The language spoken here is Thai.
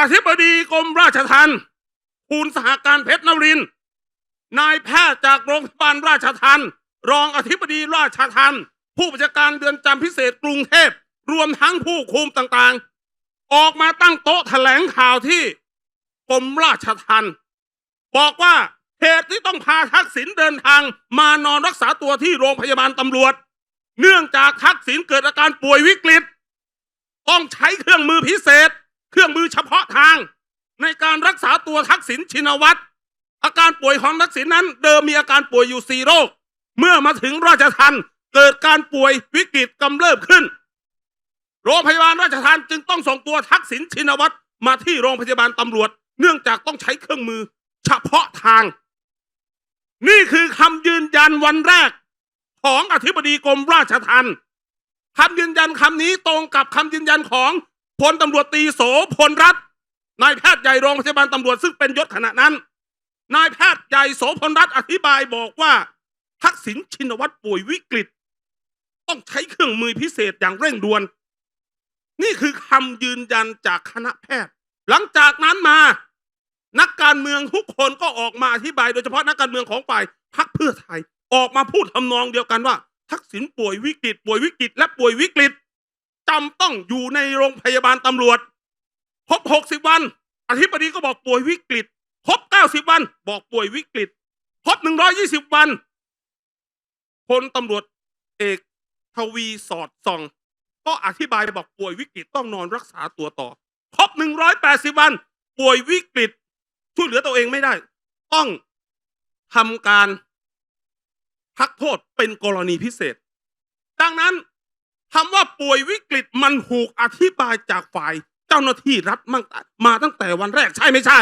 อธิบดีกรมราชทัณฑ์คูณสหการเพชรนรินทร์นายแพทย์จากโรงพยาบาลราชทัณฑ์รองอธิบดีราชทัณฑ์ผู้บัญชาการเรือนจำพิเศษกรุงเทพ รวมทั้งผู้คุมต่างๆ ออกมาตั้งโต๊ะแถลงข่าวที่กรมราชทัณฑ์บอกว่าเหตุที่ต้องพาทักษิณเดินทางมานอนรักษาตัวที่โรงพยาบาลตำรวจ เนื่องจากทักษิณเกิดอาการป่วยวิกฤต ต้องใช้เครื่องมือพิเศษ เครื่องมือเฉพาะทาง ในการรักษาตัวทักษิณชินวัตรอาการป่วยของทักษิณนั้น เดิมมีอาการป่วยอยู่สี่โรค เมื่อมาถึงราชทันเกิดการป่วยวิกฤตกำเริบขึ้น โรงพยาบาลราชทันจึงต้องส่งตัวทักษิณชินวัตรมาที่โรงพยาบาลตำรวจ เนื่องจากต้องใช้เครื่องมือเฉพาะทาง นี่คือคำยืนยันวันแรกของอธิบดีกรมราชทัณฑ์คำยืนยันคำนี้ตรงกับคำยืนยันของ พลตำรวจตีโสพลรัตนายแพทย์ใหญ่โรงพยาบาลตำรวจซึ่งเป็นยศขณะนั้น นายแพทย์ใหญ่โสพลรัตอธิบายบอกว่า ทักษิณชินวัตรป่วยวิกฤต ต้องใช้เครื่องมือพิเศษอย่างเร่งด่วน นี่คือคำยืนยันจากคณะแพทย์ หลังจากนั้นมา นักการเมืองทุกคนก็ออกมาอธิบาย โดยเฉพาะนักการเมืองของฝ่ายพรรคเพื่อไทยออกมาพูดทำนองเดียวกันว่า ทักษิณป่วยวิกฤต ป่วยวิกฤต และป่วยวิกฤต จำต้องอยู่ในโรงพยาบาลตำรวจครบหกสิบวัน อธิบดีก็บอกป่วยวิกฤตครบเก้าสิบวัน บอกป่วยวิกฤตครบหนึ่งร้อยี่สิบวันพลตำรวจเอกทวีสอดส่อง ก็อธิบายบอกป่วยวิกฤตต้องนอนรักษาตัวต่อ ครบหนึ่งร้อยแปดสิบวัน ป่วยวิกฤตช่วยเหลือตัวเองไม่ได้ ต้องทำการพักโทษเป็นกรณีพิเศษ ดังนั้น คำว่าป่วยวิกฤตมันถูกอธิบายจากฝ่ายเจ้าหน้าที่รัฐมั่งมาตั้งแต่วันแรกใช่ไม่ใช่